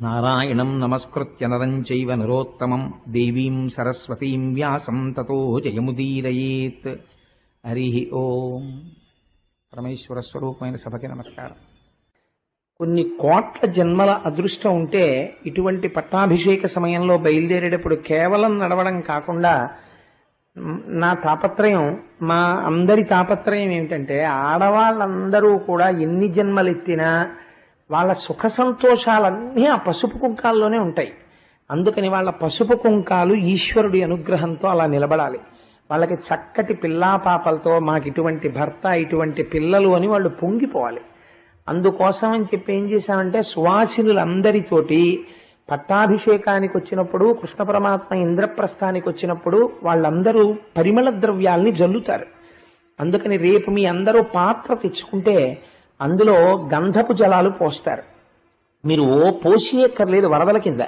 నారాయణం నమస్కృత్య నరం చైవ నరోత్తమం దేవీం సరస్వతీం వ్యాసం తతో జయముదీరయేత్ హరి ఓం పరమేశ్వర స్వరూపమైన సభకి నమస్కారం। కొన్ని కోట్ల జన్మల అదృష్టం ఉంటే ఇటువంటి పట్టాభిషేక సమయంలో బయలుదేరేటప్పుడు కేవలం నడవడం కాకుండా నా తాపత్రయం మా అందరి తాపత్రయం ఏమిటంటే ఆడవాళ్ళందరూ కూడా ఎన్ని జన్మలెత్తినా వాళ్ళ సుఖ సంతోషాలన్నీ ఆ పసుపు కుంకాల్లోనే ఉంటాయి. అందుకని వాళ్ళ పసుపు కుంకాలు ఈశ్వరుడి అనుగ్రహంతో అలా నిలబడాలి. వాళ్ళకి చక్కటి పిల్లా పాపలతో మాకు ఇటువంటి భర్త ఇటువంటి పిల్లలు అని వాళ్ళు పొంగిపోవాలి. అందుకోసం అని చెప్పి ఏం చేశామంటే సువాసినులందరితోటి పట్టాభిషేకానికి వచ్చినప్పుడు కృష్ణ పరమాత్మ ఇంద్రప్రస్థానికి వచ్చినప్పుడు వాళ్ళందరూ పరిమళ ద్రవ్యాల్ని జల్లుతారు. అందుకని రేపు మీ అందరూ పాత్ర తెచ్చుకుంటే అందులో గంధపు జలాలు పోస్తారు. మీరు ఓ పోసేయక్కర్లేదు వరదల కింద.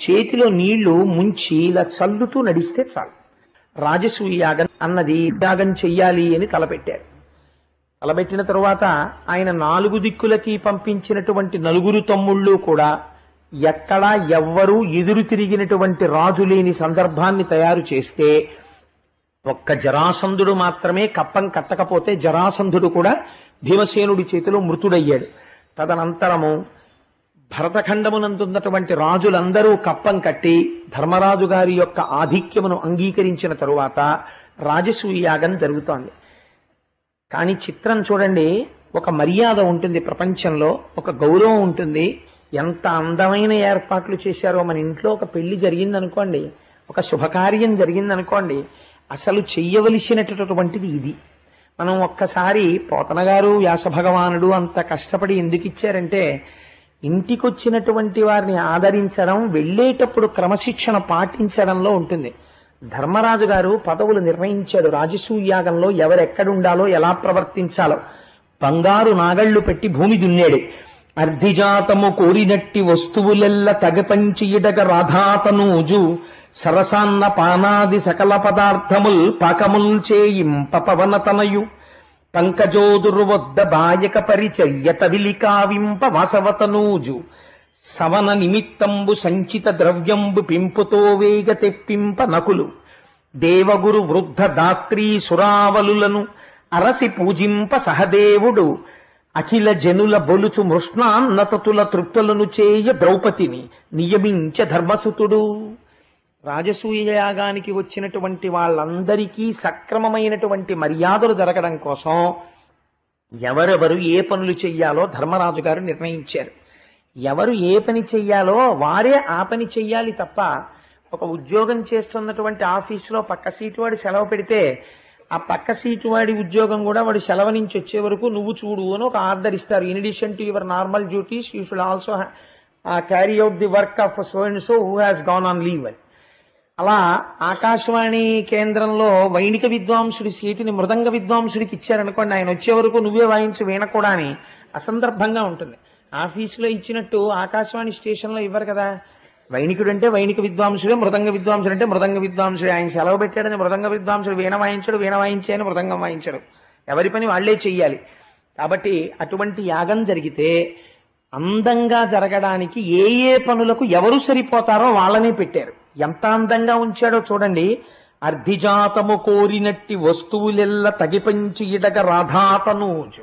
చేతిలో నీళ్ళు ముంచి ఇలా చల్లుతూ నడిస్తే చాలు. రాజసూయ యాగం అన్నది యాగం చెయ్యాలి అని తలపెట్టారు. తలబెట్టిన తరువాత ఆయన నాలుగు దిక్కులకి పంపించినటువంటి నలుగురు తమ్ముళ్ళు కూడా ఎక్కడా ఎవ్వరూ ఎదురు తిరిగినటువంటి రాజు లేని సందర్భాన్ని తయారు చేస్తే ఒక్క జరాసంధుడు మాత్రమే కప్పం కట్టకపోతే జరాసంధుడు కూడా భీమసేనుడి చేతిలో మృతుడయ్యాడు. తదనంతరము భరతఖండమునందున్నటువంటి రాజులందరూ కప్పం కట్టి ధర్మరాజు గారి యొక్క ఆధిక్యమును అంగీకరించిన తరువాత రాజసూయ యాగం జరుగుతోంది. కానీ చిత్రం చూడండి ఒక మర్యాద ఉంటుంది ప్రపంచంలో ఒక గౌరవం ఉంటుంది. ఎంత అందమైన ఏర్పాట్లు చేశారో మన ఇంట్లో ఒక పెళ్ళి జరిగిందనుకోండి ఒక శుభకార్యం జరిగిందనుకోండి అసలు చెయ్యవలసినటువంటిది ఇది. మనం ఒక్కసారి పోతనగారు వ్యాస భగవానుడు అంత కష్టపడి ఎందుకు ఇచ్చారంటే ఇంటికొచ్చినటువంటి వారిని ఆదరించడం వెళ్ళేటప్పుడు క్రమశిక్షణ పాటించడంలో ఉంటుంది. ధర్మరాజు గారు పదవులు నిర్ణయించాడు. రాజసూయాగంలో ఎవరెక్కడుండాలో ఎలా ప్రవర్తించాలో. బంగారు నాగళ్ళు పెట్టి భూమి దున్నాడు. అర్ధిజాతము కోరినట్టి వస్తువులెల్ల తగపంచియుడగ రాధాతనూజు సరసాన్న పానాది సకల పదార్థముల్ పాకముల్ చేయింప పవనతనయు పంకజోదురు వద్ద బాయక పరిచర్య తదిలికావింప వాసవతనూజు. సవన నిమిత్తంబు సంచిత ద్రవ్యంబు పింపుతో వేగ తెప్పింప నకులు. దేవగురు వృద్ధ దాత్రీ సురావలులను అరసి పూజింప సహదేవుడు. అఖిల జనుల బొలుచు మృష్ణాన్నతతుల తృప్తులను చేయ ద్రౌపదిని నియమించ ధర్మసుతుడు. రాజసూయ యాగానికి వచ్చినటువంటి వాళ్ళందరికీ సక్రమమైనటువంటి మర్యాదలు జరగడం కోసం ఎవరెవరు ఏ పనులు చెయ్యాలో ధర్మరాజు గారు నిర్ణయించారు. ఎవరు ఏ పని చెయ్యాలో వారే ఆ పని చెయ్యాలి తప్ప ఒక ఉద్యోగం చేస్తున్నటువంటి ఆఫీసులో పక్క సీటు వాడి సెలవు పెడితే ఆ పక్క సీటు వాడి ఉద్యోగం కూడా వాడు సెలవు నుంచి వచ్చే వరకు నువ్వు చూడు అని ఒక ఆర్డర్ ఇస్తారు. In addition to your normal duties you should also carry out the work of so and so who has gone on leave అని అలా ఆకాశవాణి కేంద్రంలో వైణిక విద్వాంసుడి సీటుని మృదంగ విద్వాంసుడికి ఇచ్చారనుకోండి. ఆయన వచ్చే వరకు నువ్వే వాయించి వీణకూడా అని అసందర్భంగా ఉంటుంది. ఆఫీసులో ఇచ్చినట్టు ఆకాశవాణి స్టేషన్లో ఇవ్వరు కదా. వైణికుడు అంటే వైణిక విద్వాంసుడే మృదంగ విద్వాంసుడు అంటే మృదంగ విద్వాంసుడే. ఆయన సెలవు పెట్టాడని మృదంగ విద్వాంసుడు వీణ వాయించాడు వీణ వాయించాయని మృదంగం వాయించాడు. ఎవరి పని వాళ్ళే చెయ్యాలి. కాబట్టి అటువంటి యాగం జరిగితే అందంగా జరగడానికి ఏ ఏ పనులకు ఎవరు సరిపోతారో వాళ్ళనే పెట్టారు. ఎంత అందంగా ఉంచాడో చూడండి. అర్ధిజాతము కోరినట్టి వస్తువులెల్ల తగిపంచి ఇడగ రాధాతనూజు.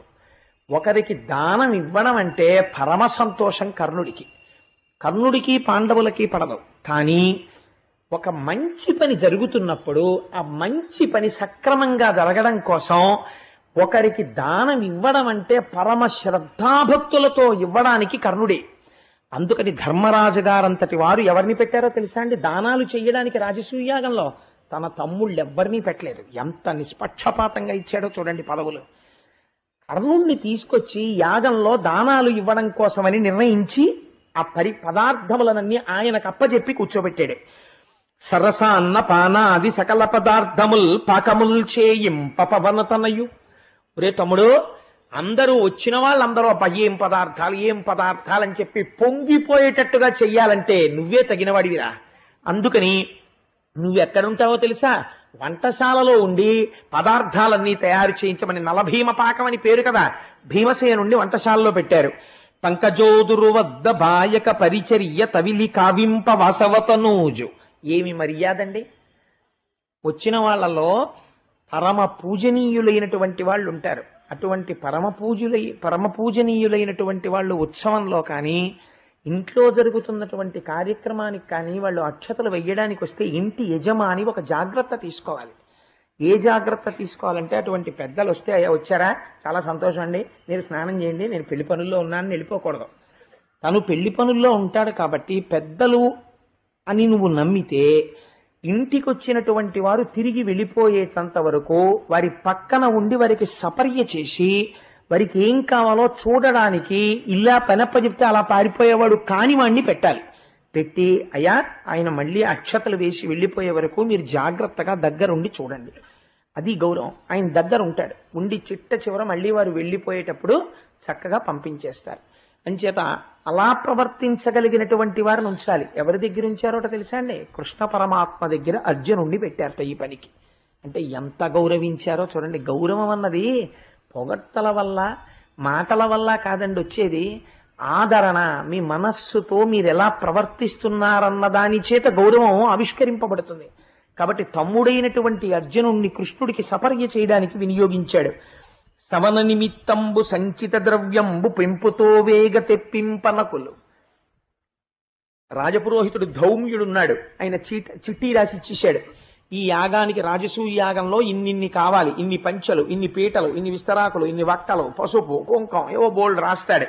ఒకరికి దానం ఇవ్వడం అంటే పరమ సంతోషం కర్ణుడికి. కర్ణుడికి పాండవులకి పడదు. కానీ ఒక మంచి పని జరుగుతున్నప్పుడు ఆ మంచి పని సక్రమంగా జరగడం కోసం ఒకరికి దానం ఇవ్వడం అంటే పరమ శ్రద్ధాభక్తులతో ఇవ్వడానికి కర్ణుడే. అందుకని ధర్మరాజు గారంతటి వారు ఎవరిని పెట్టారో తెలుసా అండి? దానాలు చేయడానికి రాజసూయాగంలో తన తమ్ముళ్ళు ఎవ్వరినీ పెట్టలేదు. ఎంత నిష్పక్షపాతంగా ఇచ్చాడో చూడండి పదవులు. కర్ణుణ్ణి తీసుకొచ్చి యాగంలో దానాలు ఇవ్వడం కోసమని నిర్ణయించి ఆ పరి పదార్థములనన్నీ ఆయనకు అప్పచెప్పి కూర్చోబెట్టాడు. సరస అన్న పానాది సకల పదార్థముల్ పాకముల్ చేయింపవనతనయు రే ఒరే తమ్ముడు అందరూ వచ్చిన వాళ్ళందరూ అబ్బా ఏం పదార్థాలు ఏం పదార్థాలు అని చెప్పి పొంగిపోయేటట్టుగా చెయ్యాలంటే నువ్వే తగినవాడివిరా. అందుకని నువ్వెక్కడుంటావో తెలుసా? వంటశాలలో ఉండి పదార్థాలన్నీ తయారు చేయించమని నలభీమ పాకం అని పేరు కదా భీమసేనుండి వంటశాలలో పెట్టారు. పంకజోదురువద్ద బాయక పరిచర్య తవిలి కావింప వాసవతనూజు. ఏమి మర్యాదండి? వచ్చిన వాళ్ళలో పరమ పూజనీయులైనటువంటి వాళ్ళు ఉంటారు అటువంటి పరమ పూజులై పరమ పూజనీయులైనటువంటి వాళ్ళు ఉత్సవంలో కానీ ఇంట్లో జరుగుతున్నటువంటి కార్యక్రమానికి కానీ వాళ్ళు అక్షతలు వెయ్యడానికి వస్తే ఇంటి యజమాని ఒక జాగ్రత్త తీసుకోవాలి. ఏ జాగ్రత్త తీసుకోవాలంటే అటువంటి పెద్దలు వస్తే అయ్యా వచ్చారా? చాలా సంతోషం అండి. మీరు స్నానం చేయండి. నేను పెళ్ళి పనుల్లో ఉన్నాను. వెళ్ళిపోకూడదు. తను పెళ్ళి పనుల్లో ఉంటాడు కాబట్టి పెద్దలు అని నువ్వు నమ్మితే ఇంటికి వచ్చినటువంటి వారు తిరిగి వెళ్ళిపోయేటంత వరకు వారి పక్కన ఉండి వారికి సపర్య చేసి వారికి ఏం కావాలో చూడడానికి ఇలా పెనప్ప చెప్తే అలా పారిపోయేవాడు కాని వాడిని పెట్టాలి. పెట్టి అయ్యా ఆయన మళ్ళీ అక్షతలు వేసి వెళ్ళిపోయే వరకు మీరు జాగ్రత్తగా దగ్గరుండి చూడండి. అది గౌరవం. ఆయన దగ్గర ఉంటాడు. ఉండి చిట్ట చివర మళ్ళీ వారు వెళ్ళిపోయేటప్పుడు చక్కగా పంపించేస్తారు. అంచేత అలా ప్రవర్తించగలిగినటువంటి వారిని ఉంచాలి. ఎవరి దగ్గర ఉంచారోట తెలుసా అండి? కృష్ణ పరమాత్మ దగ్గర అర్జునుడిని పెట్టారట ఈ పనికి. అంటే ఎంత గౌరవించారో చూడండి. గౌరవం అన్నది పొగట్టల వల్ల మాటల వల్ల కాదండి వచ్చేది. ఆదరణ మీ మనస్సుతో మీరు ఎలా ప్రవర్తిస్తున్నారన్న దాని చేత గౌరవం ఆవిష్కరింపబడుతుంది. కాబట్టి తమ్ముడైనటువంటి అర్జునుణ్ణి కృష్ణుడికి సపర్య చేయడానికి వినియోగించాడు. సవన నిమిత్తంబు సంచిత ద్రవ్యంబు పెంపుతో వేగ తెప్పింపనకులు. రాజపురోహితుడు ధౌమ్యుడున్నాడు. ఆయన చీట చిట్టి రాసి ఇచ్చేశాడు. ఈ యాగానికి రాజసూయ యాగంలో ఇన్నిన్ని కావాలి. ఇన్ని పంచలు ఇన్ని పీటలు ఇన్ని విస్తరాకులు ఇన్ని వక్కలు పసుపు కుంకం ఏవో బోల్డ్ రాస్తాడు.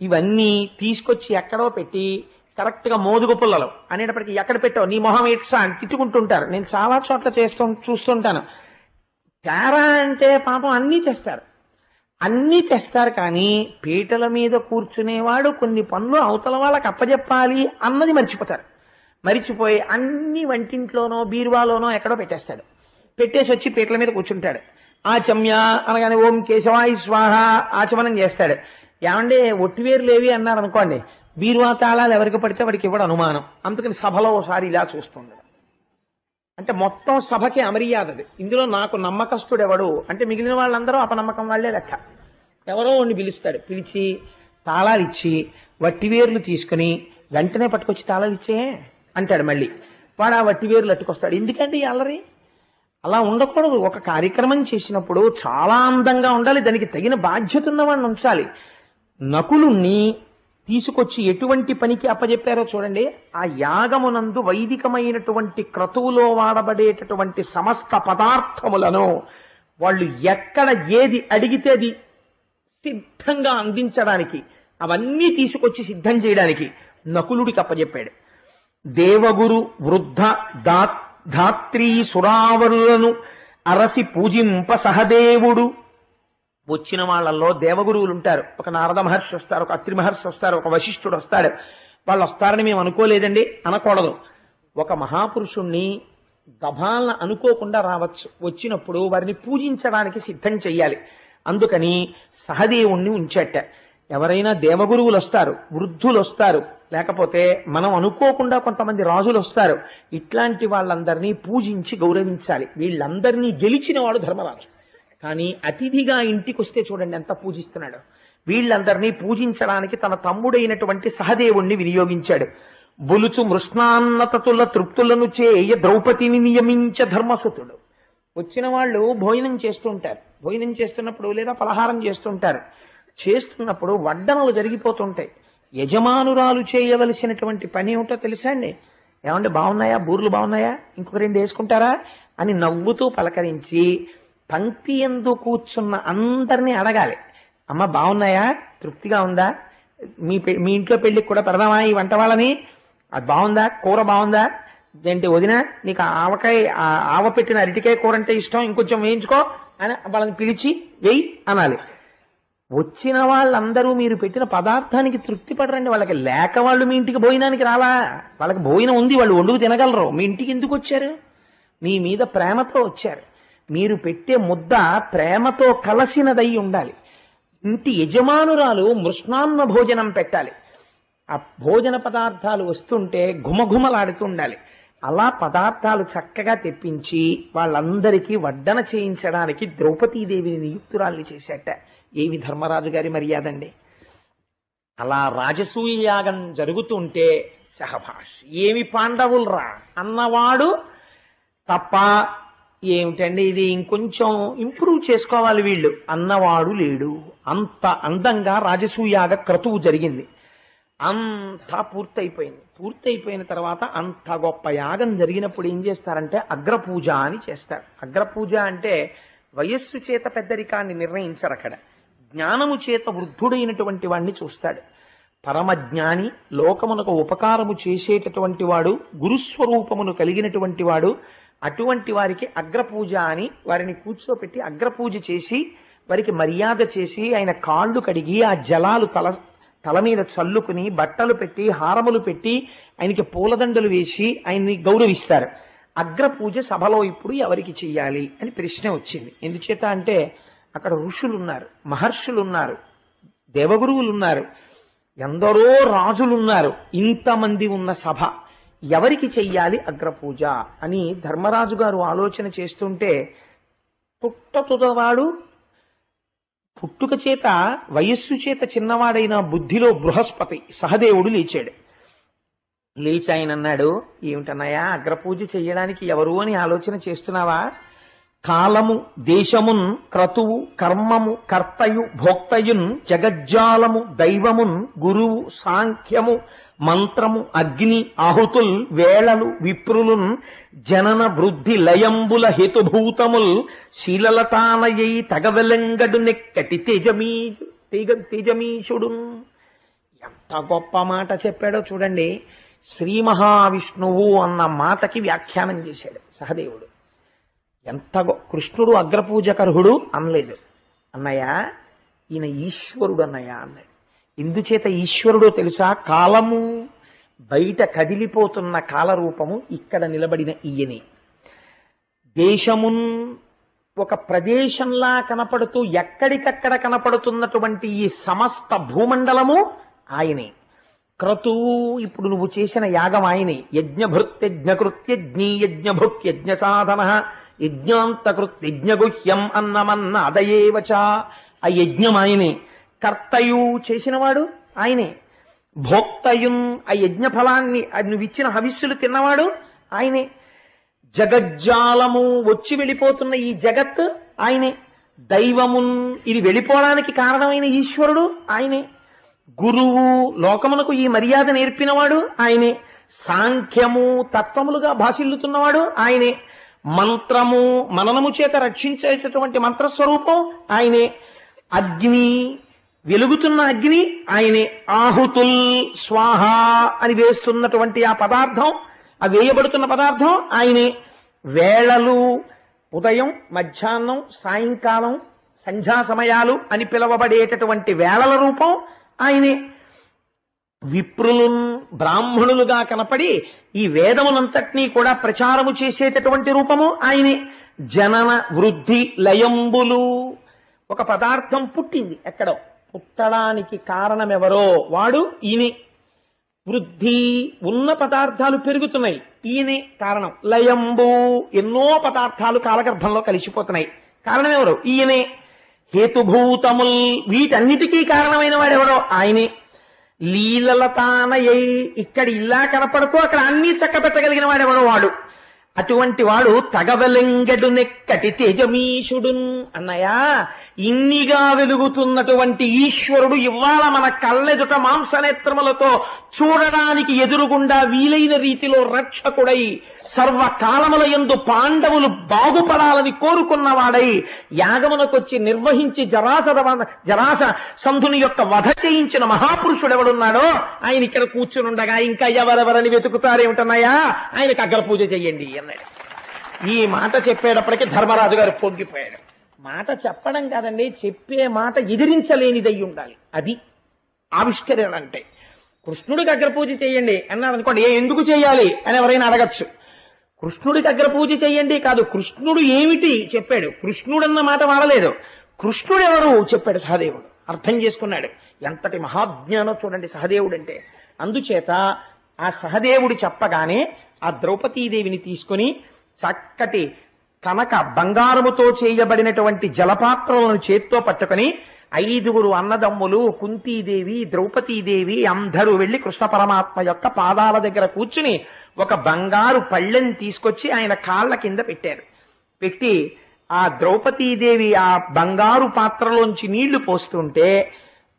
ఇవన్నీ తీసుకొచ్చి ఎక్కడో పెట్టి కరెక్ట్గా మోదుగు పుల్లలు అనేటప్పటికి ఎక్కడ పెట్టావు? నీ మొహం ఇట్సా అని తిట్టుకుంటుంటారు. నేను చాలా చోట్ల చేస్తూ చూస్తుంటాను. తేరా అంటే పాపం అన్నీ చేస్తారు. అన్నీ చేస్తారు కానీ పీటల మీద కూర్చునేవాడు కొన్ని పనులు అవతల వాళ్ళకి అప్పజెప్పాలి అన్నది మర్చిపోతారు. మరిచిపోయి అన్ని వంటింట్లోనో బీరువాలోనో ఎక్కడో పెట్టేస్తాడు. పెట్టేసి వచ్చి పీటల మీద కూర్చుంటాడు. ఆచమ్య అనగానే ఓం కేశవాయి స్వాహ ఆచమనం చేస్తాడు. ఏమంటే ఒట్టివేరు లేవి అన్నారు అనుకోండి. బీరువా తాళాలు ఎవరికి పడితే వాడికి ఇవ్వడం అనుమానం. అందుకని సభలో ఒకసారి ఇలా చూస్తుంది. అంటే మొత్తం సభకి అమర్యాదది. ఇందులో నాకు నమ్మకస్తుడు ఎవడు అంటే మిగిలిన వాళ్ళందరూ అపనమ్మకం వాళ్ళే లెక్క. ఎవరో వాడిని పిలుస్తాడు. పిలిచి తాళాలు ఇచ్చి వట్టివేర్లు తీసుకుని వెంటనే పట్టుకొచ్చి తాళాలు ఇచ్చే అంటాడు మళ్ళీ. వాడు ఆ వట్టివేర్లు అట్టుకొస్తాడు. ఎందుకంటే అల్లరి? అలా ఉండకూడదు. ఒక కార్యక్రమం చేసినప్పుడు చాలా అందంగా ఉండాలి. దానికి తగిన బాధ్యత ఉన్నవాడిని ఉంచాలి. నకులుణ్ణి తీసుకొచ్చి ఎటువంటి పనికి అప్పజెప్పారో చూడండి. ఆ యాగమునందు వైదికమైనటువంటి క్రతువులో వాడబడేటటువంటి సమస్త పదార్థములను వాళ్ళు ఎక్కడ ఏది అడిగితే అది సిద్ధంగా అందించడానికి అవన్నీ తీసుకొచ్చి సిద్ధం చేయడానికి నకులుడికి అప్పజెప్పాడు. దేవగురు వృద్ధ దా ధాత్రీ సురావరులను అరసి పూజింప సహదేవుడు. వచ్చిన వాళ్ళల్లో దేవగురువులు ఉంటారు. ఒక నారద మహర్షి వస్తారు ఒక అత్రి మహర్షి వస్తారు ఒక వశిష్ఠుడు వస్తాడు. వాళ్ళు వస్తారని మేము అనుకోలేదండి అనకూడదు. ఒక మహాపురుషుణ్ణి గభాలను అనుకోకుండా రావచ్చు. వచ్చినప్పుడు వారిని పూజించడానికి సిద్ధం చెయ్యాలి. అందుకని సహదేవుణ్ణి ఉంచేట. ఎవరైనా దేవగురువులు వస్తారు వృద్ధులు వస్తారు లేకపోతే మనం అనుకోకుండా కొంతమంది రాజులు వస్తారు. ఇట్లాంటి వాళ్ళందరినీ పూజించి గౌరవించాలి. వీళ్ళందరినీ గెలిచిన వాడు ధర్మరాజు కానీ అతిథిగా ఇంటికి వస్తే చూడండి ఎంత పూజిస్తున్నాడు. వీళ్ళందరినీ పూజించడానికి తన తమ్ముడైనటువంటి సహదేవుణ్ణి వినియోగించాడు. బులుచు మృష్ణాన్నతతుల తృప్తులను చేయ ద్రౌపదిని నియమించ ధర్మసుతుడు. వచ్చిన వాళ్ళు భోజనం చేస్తుంటారు. భోజనం చేస్తున్నప్పుడు లేదా పలహారం చేస్తుంటారు. చేస్తున్నప్పుడు వడ్డనలు జరిగిపోతుంటాయి. యజమానురాలు చేయవలసినటువంటి పని ఏమిటో తెలుసా అండి? ఏమంటే బాగున్నాయా? బూర్లు బాగున్నాయా? ఇంకొక రెండు వేసుకుంటారా? అని నవ్వుతూ పలకరించి పంక్తి ఎందు కూర్చున్న అందరినీ అడగాలి. అమ్మ బాగున్నాయా? తృప్తిగా ఉందా? మీ పె- మీ ఇంట్లో పెళ్ళికి కూడా పెడదామా ఈ వంట వాళ్ళని? అది బాగుందా? కూర బాగుందా? ఏంటి వదిన నీకు ఆవకాయ ఆవ పెట్టిన అరటికాయ కూర అంటే ఇష్టం ఇంకొంచెం వేయించుకో అని వాళ్ళని పిలిచి వెయ్యి అనాలి. వచ్చిన వాళ్ళందరూ మీరు పెట్టిన పదార్థానికి తృప్తి పడరండి వాళ్ళకి లేక వాళ్ళు మీ ఇంటికి భోజనానికి రాలా. వాళ్ళకి భోజనం ఉంది వాళ్ళు వండుకు తినగలరు. మీ ఇంటికి ఎందుకు వచ్చారు? మీ మీద ప్రేమతో వచ్చారు. మీరు పెట్టే ముద్ద ప్రేమతో కలసినదై ఉండాలి. ఇంటి యజమానురాలు మృష్ణాన్న భోజనం పెట్టాలి. ఆ భోజన పదార్థాలు వస్తుంటే ఘుమఘుమలాడుతూ ఉండాలి అలా పదార్థాలు చక్కగా తెప్పించి వాళ్ళందరికీ వడ్డన చేయించడానికి ద్రౌపదీదేవిని నియుక్తురాల్ని చేశాట ఏవి ధర్మరాజు గారి మర్యాదండి? అలా రాజసూయ యాగం జరుగుతుంటే సహభాష్ ఏమి పాండవులరా? అన్నవాడు తప్ప ఏమిటండి ఇది? ఇంకొంచెం ఇంప్రూవ్ చేసుకోవాలి వీళ్ళు. అన్నవాడు లేడు. అంత అందంగా రాజసూయాగ క్రతువు జరిగింది. అంతా పూర్తయిపోయింది. పూర్తయిపోయిన తర్వాత అంత గొప్ప యాగం జరిగినప్పుడు ఏం చేస్తారంటే అగ్రపూజ అని చేస్తారు. అగ్రపూజ అంటే వయస్సు చేత పెద్దరికాన్ని నిర్ణయించరు అక్కడ. జ్ఞానము చేత వృద్ధుడైనటువంటి వాడిని చూస్తాడు. పరమజ్ఞాని లోకమునకు ఉపకారము చేసేటటువంటి వాడు గురుస్వరూపమును కలిగినటువంటి వాడు అటువంటి వారికి అగ్రపూజ అని వారిని కూర్చోపెట్టి అగ్రపూజ చేసి వారికి మర్యాద చేసి ఆయన కాళ్ళు కడిగి ఆ జలాలు తల తల మీద చల్లుకుని బట్టలు పెట్టి హారములు పెట్టి ఆయనకి పూలదండలు వేసి ఆయన్ని గౌరవిస్తారు. అగ్రపూజ సభలో ఇప్పుడు ఎవరికి చెయ్యాలి అని ప్రశ్న వచ్చింది. ఎందుచేత అంటే అక్కడ ఋషులు ఉన్నారు మహర్షులు ఉన్నారు దేవగురువులు ఉన్నారు ఎందరో రాజులున్నారు ఇంతమంది ఉన్న సభ. ఎవరికి చెయ్యాలి అగ్రపూజ అని ధర్మరాజు గారు ఆలోచన చేస్తుంటే పుట్టతుదవాడు పుట్టుక చేత వయస్సు చేత చిన్నవాడైన బుద్ధిలో బృహస్పతి సహదేవుడు లేచాడు. లేచి ఆయన అన్నాడు ఏమిటన్నాయా అగ్రపూజ చెయ్యడానికి ఎవరు అని ఆలోచన చేస్తున్నావా? కాలము దేశమున్ క్రతువు కర్మము కర్తయు భోక్తయున్ జగజ్జాలము దైవమున్ గురువు సాంఖ్యము మంత్రము అగ్ని ఆహుతుల్ వేళలు విప్రులున్ జనన వృద్ధి లయంబుల హేతుభూతముల్ శీలలతానయై తగవెలంగడు నెక్కటి తేజమీ తేజ తేజమీషుడు ఎంత గొప్ప మాట చెప్పాడో చూడండి. శ్రీ మహావిష్ణువు అన్న మాటకి వ్యాఖ్యానం చేశాడు సహదేవుడు. ఎంత కృష్ణుడు అగ్రపూజకర్హుడు? అనలేదు. అన్నయ్య ఈయన ఈశ్వరుడు అన్నయ్య అన్నాడు. ఇందుచేత ఈశ్వరుడో తెలుసా? కాలము బయట కదిలిపోతున్న కాలరూపము ఇక్కడ నిలబడిన ఈయనే. దేశమున్ ఒక ప్రదేశంలా కనపడుతూ ఎక్కడికక్కడ కనపడుతున్నటువంటి ఈ సమస్త భూమండలము ఆయనే. క్రతువు ఇప్పుడు నువ్వు చేసిన యాగం ఆయనే. యజ్ఞభృత్యజ్ఞకృత్యజ్ఞీ యజ్ఞభుక్యజ్ఞ సాధన యజ్ఞాంతకృత్ యజ్ఞగుహ్యం అన్నమన్న అదయేవచ ఆ యజ్ఞం ఆయనే. కర్తయు చేసినవాడు ఆయనే. భోక్తయున్ ఆ యజ్ఞ ఫలాన్ని అది నువ్వు ఇచ్చిన హవిస్సులు తిన్నవాడు ఆయనే. జగజ్జాలము వచ్చి వెళ్ళిపోతున్న ఈ జగత్ ఆయనే. దైవమున్ ఇది వెళ్ళిపోవడానికి కారణమైన ఈశ్వరుడు ఆయనే. గురువు లోకమునకు ఈ మర్యాద నేర్పినవాడు ఆయనే. సాంఖ్యము తత్వములుగా భాషిల్లుతున్నవాడు ఆయనే. మంత్రము మననము చేత రక్షించేటటువంటి మంత్రస్వరూపం ఆయనే. అగ్ని వెలుగుతున్న అగ్ని ఆయనే. ఆహుతుల్ స్వాహ అని వేస్తున్నటువంటి ఆ పదార్థం ఆ వేయబడుతున్న పదార్థం ఆయనే. వేళలు ఉదయం మధ్యాహ్నం సాయంకాలం సంధ్యా సమయాలు అని పిలువబడేటటువంటి వేళల రూపం ఆయనే. విప్రులు బ్రాహ్మణులుగా కనపడి ఈ వేదమునంతటినీ కూడా ప్రచారము చేసేటటువంటి రూపము ఆయనే. జనన వృద్ధి లయంబులు. ఒక పదార్థం పుట్టింది ఎక్కడో. పుట్టడానికి కారణమెవరో వాడు ఈయనే. వృద్ధి ఉన్న పదార్థాలు పెరుగుతున్నాయి. ఈయనే కారణం. లయంబు ఎన్నో పదార్థాలు కాలగర్భంలో కలిసిపోతున్నాయి. కారణం ఎవరు ఈయనే. హేతుభూతముల్ వీటన్నిటికీ కారణమైన వాడెవడో? ఆయనే. లీలలతానయై ఇక్కడ ఇలా కనపడుతూ అక్కడ అన్ని చక్కబెట్టగలిగిన వాడెవడో వాడు. అటువంటి వాడు తగవలింగడు నెక్కటి తేజమీషుడు అన్నయ్యా. ఇన్నిగా వెలుగుతున్నటువంటి ఈశ్వరుడు ఇవాళ మన కళ్ళెదుట మాంసనేత్రములతో చూడడానికి ఎదురుగుండా వీలైన రీతిలో రక్షకుడై సర్వకాలముల యందు పాండవులు బాగుపడాలని కోరుకున్నవాడై యాగమునకొచ్చి నిర్వహించి జరాస జరాస సంధుని యొక్క వధ చేయించిన మహాపురుషుడు ఎవడున్నాడో ఆయన ఇక్కడ కూర్చునుండగా ఇంకా ఎవరెవరని వెతుకుతారేమిటన్నాయా ఆయనకు అగ్ర పూజ చెయ్యండి అన్నాడు ఈ మాట చెప్పేటప్పటికి ధర్మరాజు గారు పొంగిపోయాడు మాట చెప్పడం కాదండి చెప్పే మాట ఎదిరించలేనిదై ఉండాలి. అది ఆవిష్కరణ అంటే. కృష్ణుడికి అగ్రపూజ చేయండి అన్నారు అనుకోండి ఏ ఎందుకు చేయాలి అని ఎవరైనా అడగచ్చు. కృష్ణుడికి అగ్రపూజ చేయండి కాదు కృష్ణుడు ఏమిటి చెప్పాడు. కృష్ణుడు అన్న మాట వాడలేదు. కృష్ణుడు ఎవరు చెప్పాడు సహదేవుడు. అర్థం చేసుకున్నాడు. ఎంతటి మహాజ్ఞానో చూడండి సహదేవుడు అంటే అందుచేత ఆ సహదేవుడు చెప్పగానే ఆ ద్రౌపదీదేవిని తీసుకుని చక్కటి కనక బంగారముతో చేయబడినటువంటి జలపాత్రలను చేత్తో పట్టుకుని ఐదుగురు అన్నదమ్ములు కుంతీదేవి ద్రౌపదీదేవి అందరూ వెళ్ళి కృష్ణ పరమాత్మ యొక్క పాదాల దగ్గర కూర్చుని ఒక బంగారు పళ్ళెని తీసుకొచ్చి ఆయన కాళ్ళ కింద పెట్టారు. పెట్టి ఆ ద్రౌపదీదేవి ఆ బంగారు పాత్రలోంచి నీళ్ళు పోస్తుంటే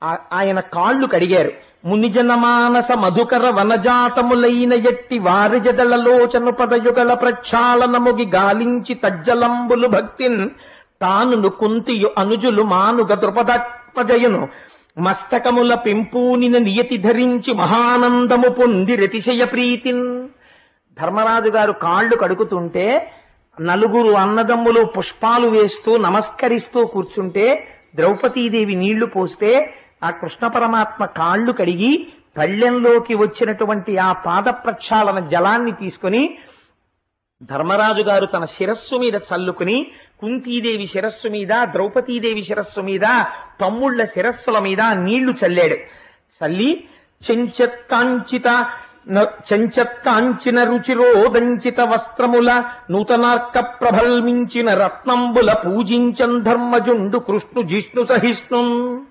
ఆయన కాళ్ళు కడిగారు. మునిజనమానస మధుకర వనజాతములైన ఎట్టి వారిజదలలోచన పదయుగల ప్రక్షాళనముగి గాలించి తజ్జలంబులు భక్తిన్ తానును కుంతియు అనుజులు మానుగ ద్రుపదత్మజయును మస్తకముల పెంపూనిన నియతి ధరించి మహానందము పొంది రతిశయ ప్రీతిన్. ధర్మరాజు గారు కాళ్ళు కడుగుతుంటే నలుగురు అన్నదమ్ములు పుష్పాలు వేస్తూ నమస్కరిస్తూ కూర్చుంటే ద్రౌపదీదేవి నీళ్ళు పోస్తే ఆ కృష్ణ పరమాత్మ కాళ్ళు కడిగి పళ్ళెంలోకి వచ్చినటువంటి ఆ పాద ప్రక్షాళన జలాన్ని తీసుకొని ధర్మరాజు గారు తన శిరస్సు మీద చల్లుకుని కుంతీదేవి శిరస్సు మీద ద్రౌపదీదేవి శిరస్సు మీద తమ్ముళ్ళ శిరస్సుల మీద నీళ్ళు చల్లాడు. చల్లి చెంచెత్తాంచిత న- చెంచెత్తాంచిన రుచిరోదంచిత వస్త్రముల నూతనార్క ప్రభల్మించిన రత్నంబుల పూజించం ధర్మజుండు కృష్ణు జిష్ణు సహిష్ణు.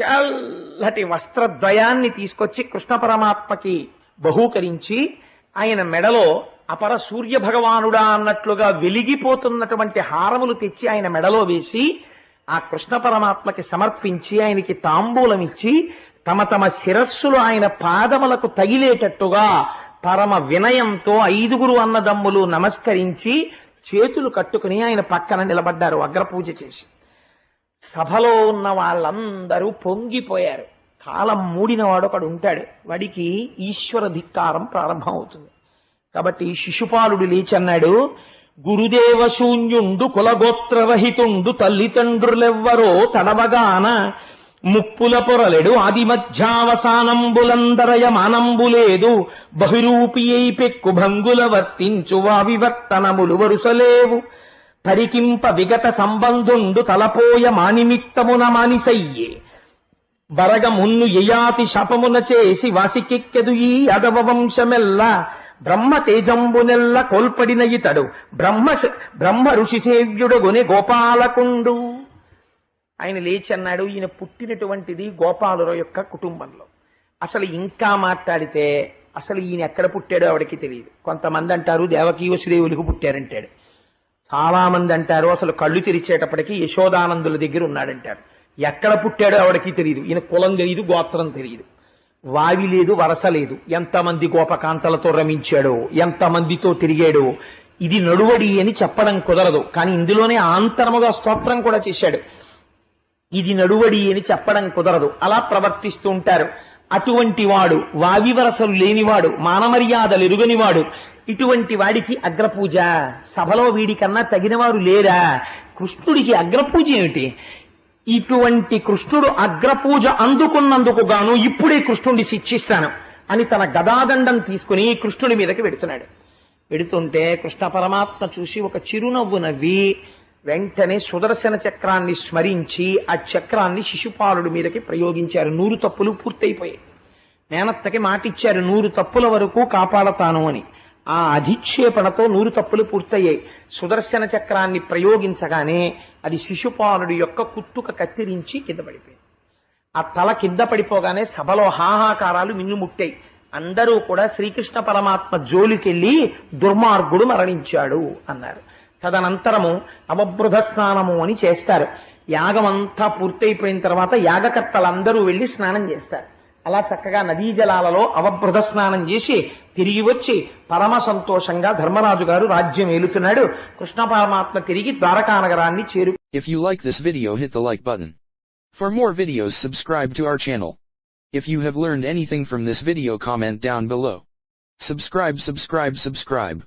తెల్లటి వస్త్రద్వయాన్ని తీసుకొచ్చి కృష్ణ పరమాత్మకి బహూకరించి ఆయన మెడలో అపర సూర్య భగవానుడా అన్నట్లుగా వెలిగిపోతున్నటువంటి హారములు తెచ్చి ఆయన మెడలో వేసి ఆ కృష్ణ పరమాత్మకి సమర్పించి ఆయనకి తాంబూలం ఇచ్చి తమ తమ శిరస్సులు ఆయన పాదములకు తగిలేటట్టుగా పరమ వినయంతో ఐదుగురు అన్నదమ్ములు నమస్కరించి చేతులు కట్టుకుని ఆయన పక్కన నిలబడ్డారు అగ్రపూజ చేసి. సభలో ఉన్న వాళ్ళందరూ పొంగిపోయారు. కాలం మూడిన వాడు ఒకడు ఉంటాడు. వాడికి ఈశ్వర ధిక్కారం ప్రారంభం అవుతుంది కాబట్టి శిశుపాలుడు లేచన్నాడు. గురుదేవ శూన్యుండు కులగోత్రరహితుండు తల్లిదండ్రులెవ్వరో తడవగాన ముప్పుల పొరలెడు ఆది మధ్యావసానంబులందరయ మానంబులేదు బహిరూపి అయి పెక్కు భంగుల వర్తించు వావివర్తనములు వరుసలేవు. పరికింప విగత సంబంధుండు తలపోయ మానిమిత్తమున మానిసయ్యే. బరగ మున్ను యయాతి శపమున చేసి వాసికెక్కెదు ఈ అదవ వంశమెల్ల. బ్రహ్మ తేజంబునెల్ల కోల్పడిన ఇతడు. బ్రహ్మ బ్రహ్మ ఋషి సేవ్యుడగుని గోపాలకుండు. ఆయన లేచి అన్నాడు ఈయన పుట్టినటువంటిది గోపాలుర యొక్క కుటుంబంలో. అసలు ఇంకా మాట్లాడితే అసలు ఈయన ఎక్కడ పుట్టాడో ఆవిడకి తెలియదు. కొంతమంది అంటారు దేవకీ వసుదేవులకు పుట్టారంటాడు. చాలా మంది అంటారు అసలు కళ్ళు తెరిచేటప్పటికి యశోదానందుల దగ్గర ఉన్నాడంటారు. ఎక్కడ పుట్టాడో ఆవిడకి తెలియదు ఈయన కులం తెలియదు గోత్రం తెలియదు వావి లేదు వరస లేదు. ఎంతమంది గోపకాంతలతో రమించాడో ఎంతమందితో తిరిగాడో ఇది నడువడి అని చెప్పడం కుదరదు. కానీ ఇందులోనే ఆంతరముగా స్తోత్రం కూడా చేశాడు. ఇది నడువడి అని చెప్పడం కుదరదు. అలా ప్రవర్తిస్తూ ఉంటారు. అటువంటి వాడు వావి వరసలు లేనివాడు మానమర్యాదలు ఎరుగనివాడు ఇటువంటి వాడికి అగ్రపూజ. సభలో వీడికన్నా తగినవారు లేరా? కృష్ణుడికి అగ్రపూజ ఏమిటి? ఇటువంటి కృష్ణుడు అగ్రపూజ అందుకున్నందుకు గాను ఇప్పుడే కృష్ణుడిని శిక్షిస్తాను అని తన గదాదండం తీసుకుని కృష్ణుడి మీదకి పెడుతున్నాడు. పెడుతుంటే కృష్ణ పరమాత్మ చూసి ఒక చిరునవ్వు నవ్వి వెంటనే సుదర్శన చక్రాన్ని స్మరించి ఆ చక్రాన్ని శిశుపాలుడి మీదకి ప్రయోగించారు. నూరు తప్పులు పూర్తయిపోయాయి. మేనత్తకి మాటిచ్చారు నూరు తప్పుల వరకు కాపాడతాను అని. ఆ అధిక్షేపణతో నూరు తప్పులు పూర్తయ్యాయి. సుదర్శన చక్రాన్ని ప్రయోగించగానే అది శిశుపాలుడి యొక్క కుత్తుక కత్తిరించి కింద పడిపోయింది. ఆ తల కింద పడిపోగానే సభలో హాహాకారాలు మిన్నుముట్టాయి అందరూ కూడా శ్రీకృష్ణ పరమాత్మ జోలికెళ్ళి దుర్మార్గుడు మరణించాడు అన్నారు. తదనంతరము అవబృధ స్నానము అని చేస్తారు. యాగం అంతా పూర్తయిపోయిన తర్వాత యాగకర్తలందరూ వెళ్ళి స్నానం చేస్తారు. అలా చక్కగా నదీ జలాలలో అవబృధ స్నానం చేసి తిరిగి వచ్చి పరమ సంతోషంగా ధర్మరాజు గారు రాజ్యం ఏలుతున్నాడు కృష్ణ పరమాత్మ తిరిగి ద్వారకా నగరాన్ని చేరు If you like this video hit the like button. For more videos subscribe to our channel. If you have learned anything from this video comment down below. Subscribe subscribe subscribe.